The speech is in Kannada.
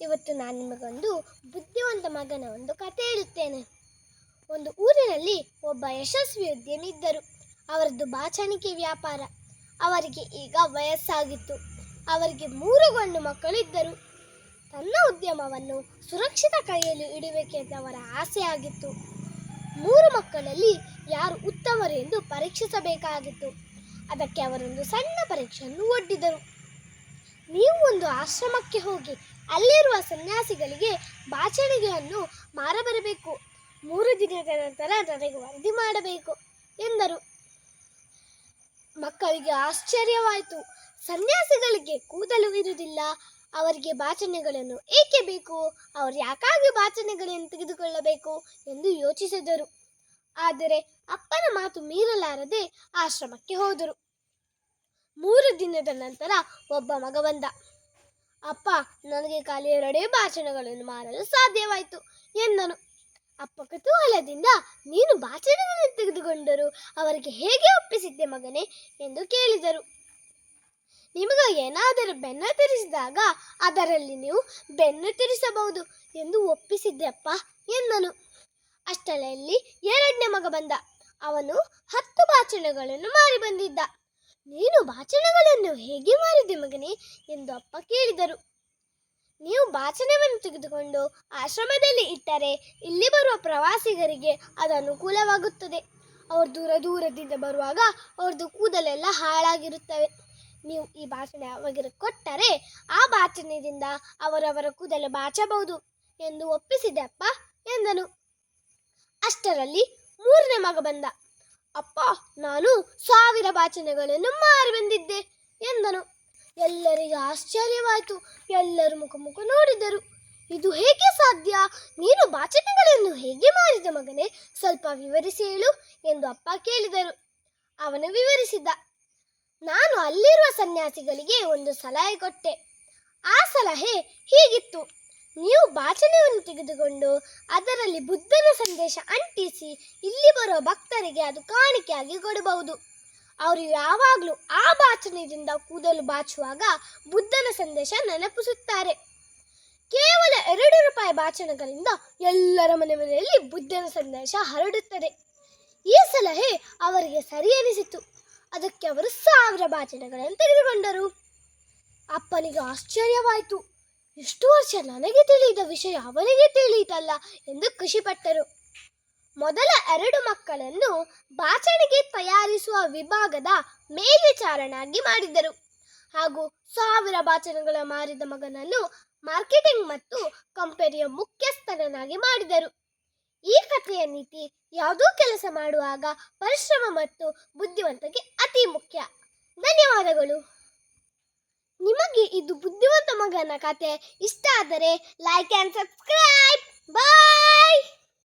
ಇವತ್ತು ನಾನು ನಿಮಗೊಂದು ಬುದ್ಧಿವಂತ ಮಗನ ಒಂದು ಕತೆ ಹೇಳುತ್ತೇನೆ. ಒಂದು ಊರಿನಲ್ಲಿ ಒಬ್ಬ ಯಶಸ್ವಿ ಉದ್ಯಮಿ ಇದ್ದರು ಅವರದ್ದು ಬಾಚಣಿಕೆ ವ್ಯಾಪಾರ. ಅವರಿಗೆ ಈಗ ವಯಸ್ಸಾಗಿತ್ತು. ಅವರಿಗೆ ಮೂರು ಗಂಡು ಮಕ್ಕಳಿದ್ದರು. ತನ್ನ ಉದ್ಯಮವನ್ನು ಸುರಕ್ಷಿತ ಕೈಯಲ್ಲಿ ಇಡಬೇಕೆಂದು ಅವರ ಆಸೆ ಆಗಿತ್ತು. ಮೂರು ಮಕ್ಕಳಲ್ಲಿ ಯಾರು ಉತ್ತಮರು ಎಂದು ಪರೀಕ್ಷಿಸಬೇಕಾಗಿತ್ತು. ಅದಕ್ಕೆ ಅವರೊಂದು ಸಣ್ಣ ಪರೀಕ್ಷೆಯನ್ನು ಒಡ್ಡಿದರು. ನೀವು ಒಂದು ಆಶ್ರಮಕ್ಕೆ ಹೋಗಿ ಅಲ್ಲಿರುವ ಸನ್ಯಾಸಿಗಳಿಗೆ ಬಾಚಣಿಗೆಯನ್ನು ಮಾರಬರಬೇಕು. ಮೂರು ದಿನದ ನಂತರ ನನಗೆ ವರದಿ ಮಾಡಬೇಕು ಎಂದರು. ಮಕ್ಕಳಿಗೆ ಆಶ್ಚರ್ಯವಾಯಿತು. ಸನ್ಯಾಸಿಗಳಿಗೆ ಕೂದಲು ಇರುವುದಿಲ್ಲ. ಅವರಿಗೆ ಬಾಚಣೆಗಳನ್ನು ಏಕೆ ಬೇಕು? ಅವರು ಯಾಕಾಗಿ ಬಾಚಣೆಗಳನ್ನು ತೆಗೆದುಕೊಳ್ಳಬೇಕು ಎಂದು ಯೋಚಿಸಿದರು. ಆದರೆ ಅಪ್ಪನ ಮಾತು ಮೀರಲಾರದೆ ಆಶ್ರಮಕ್ಕೆ ಹೋದರು. ಮೂರು ದಿನದ ನಂತರ ಒಬ್ಬ ಮಗ ಬಂದ. ಅಪ್ಪ, ನನಗೆ ಖಾಲಿ ಎರಡೇ ಭಾಷಣಗಳನ್ನು ಮಾರಲು ಸಾಧ್ಯವಾಯಿತು, ಎಂದನು. ಅಪ್ಪ ಕುತೂಹಲದಿಂದ, ನೀನು ಭಾಷಣಗಳನ್ನು ತೆಗೆದುಕೊಂಡರು, ಅವರಿಗೆ ಹೇಗೆ ಒಪ್ಪಿಸಿದ್ದೆ ಮಗನೇ? ಎಂದು ಕೇಳಿದರು. ನಿಮಗೆ ಏನಾದರೂ ಬೆನ್ನು ತಿರಿಸಿದಾಗ, ಅದರಲ್ಲಿ ನೀವು ಬೆನ್ನು ತಿರಿಸಬಹುದು ಎಂದು ಒಪ್ಪಿಸಿದ್ದೆ ಅಪ್ಪ, ಎಂದನು. ಅಷ್ಟರಲ್ಲಿ, ಎರಡನೇ ಮಗ ಬಂದ. ಅವನು ಹತ್ತು ಭಾಷಣಗಳನ್ನು ಮಾರಿ ಬಂದಿದ್ದ. ನೀನು ಭಾಷಣಗಳನ್ನು ಹೇಗೆ ಮಾಡಿದೆ ಮಗನೇ ಎಂದು ಅಪ್ಪ ಕೇಳಿದರು. ನೀವು ಭಾಷಣವನ್ನು ತೆಗೆದುಕೊಂಡು ಆಶ್ರಮದಲ್ಲಿ ಇಟ್ಟರೆ ಇಲ್ಲಿ ಬರುವ ಪ್ರವಾಸಿಗರಿಗೆ ಅದು ಅನುಕೂಲವಾಗುತ್ತದೆ. ಅವರು ದೂರ ದೂರದಿಂದ ಬರುವಾಗ ಅವ್ರದ್ದು ಕೂದಲೆಲ್ಲ ಹಾಳಾಗಿರುತ್ತವೆ. ನೀವು ಈ ಭಾಷಣ ಅವರಿಗೆ ಕೊಟ್ಟರೆ ಆ ಭಾಷಣದಿಂದ ಅವರವರ ಕೂದಲು ಬಾಚಬಹುದು ಎಂದು ಒಪ್ಪಿಸಿದೆ ಅಪ್ಪ ಎಂದನು. ಅಷ್ಟರಲ್ಲಿ ಮೂರನೇ ಮಗ ಬಂದ. ಅಪ್ಪ, ನಾನು ಸಾವಿರ ಬಾಚನೆಗಳನ್ನು ಮಾರಿ ಬಂದಿದ್ದೆ ಎಂದನು. ಎಲ್ಲರಿಗೆ ಆಶ್ಚರ್ಯವಾಯಿತು. ಎಲ್ಲರೂ ಮುಖ ಮುಖ ನೋಡಿದರು. ಇದು ಹೇಗೆ ಸಾಧ್ಯ? ನೀನು ಬಾಚನೆಗಳನ್ನು ಹೇಗೆ ಮಾರಿದ ಮಗನೇ? ಸ್ವಲ್ಪ ವಿವರಿಸಿ ಹೇಳು ಎಂದು ಅಪ್ಪ ಕೇಳಿದರು. ಅವನು ವಿವರಿಸಿದ. ನಾನು ಅಲ್ಲಿರುವ ಸನ್ಯಾಸಿಗಳಿಗೆ ಒಂದು ಸಲಹೆ ಕೊಟ್ಟೆ. ಆ ಸಲಹೆ ಹೀಗಿತ್ತು. ನೀವು ಬಾಚಣೆಯನ್ನು ತೆಗೆದುಕೊಂಡು ಅದರಲ್ಲಿ ಬುದ್ಧನ ಸಂದೇಶ ಅಂಟಿಸಿ ಇಲ್ಲಿ ಬರುವ ಭಕ್ತರಿಗೆ ಅದು ಕಾಣಿಕೆಯಾಗಿ ಕೊಡಬಹುದು. ಅವರು ಯಾವಾಗಲೂ ಆ ಬಾಚಣೆಯಿಂದ ಕೂದಲು ಬಾಚುವಾಗ ಬುದ್ಧನ ಸಂದೇಶ ನೆನಪಿಸುತ್ತಾರೆ. ಕೇವಲ ಎರಡು ರೂಪಾಯಿ ಬಾಚಣಗಳಿಂದ ಎಲ್ಲರ ಮನೆ ಮನೆಯಲ್ಲಿ ಬುದ್ಧನ ಸಂದೇಶ ಹರಡುತ್ತದೆ. ಈ ಸಲಹೆ ಅವರಿಗೆ ಸರಿ ಅನಿಸಿತು. ಅದಕ್ಕೆ ಅವರು ಸಾವಿರ ಬಾಚಣಗಳನ್ನು ತೆಗೆದುಕೊಂಡರು. ಅಪ್ಪನಿಗೆ ಆಶ್ಚರ್ಯವಾಯಿತು. ಇಷ್ಟು ವರ್ಷ ನನಗೆ ತಿಳಿದ ವಿಷಯ ಅವನಿಗೆ ತಿಳಿಯಿತಲ್ಲ ಎಂದು ಖುಷಿಪಟ್ಟರು. ಮೊದಲ ಎರಡು ಮಕ್ಕಳನ್ನು ಬಾಚಣಿಗೆ ತಯಾರಿಸುವ ವಿಭಾಗದ ಮೇಲ್ವಿಚಾರಣಾಗಿ ಮಾಡಿದರು. ಹಾಗೂ ಸಾವಿರ ಬಾಚಣಗಳ ಮಾರಿದ ಮಗನನ್ನು ಮಾರ್ಕೆಟಿಂಗ್ ಮತ್ತು ಕಂಪನಿಯ ಮುಖ್ಯಸ್ಥನನ್ನಾಗಿ ಮಾಡಿದರು. ಈ ಕಥೆಯ ನೀತಿ ಯಾವುದೋ ಕೆಲಸ ಮಾಡುವಾಗ ಪರಿಶ್ರಮ ಮತ್ತು ಬುದ್ಧಿವಂತಿಕೆ ಅತಿ ಮುಖ್ಯ. ಧನ್ಯವಾದಗಳು. ನಿಮಗೆ ಇದು ಬುದ್ಧಿವಂತ ಮಗನ ಕತೆ ಇಷ್ಟ ಆದರೆ ಲೈಕ್ ಆ್ಯಂಡ್ ಸಬ್ಸ್ಕ್ರೈಬ್ ಬಾಯ್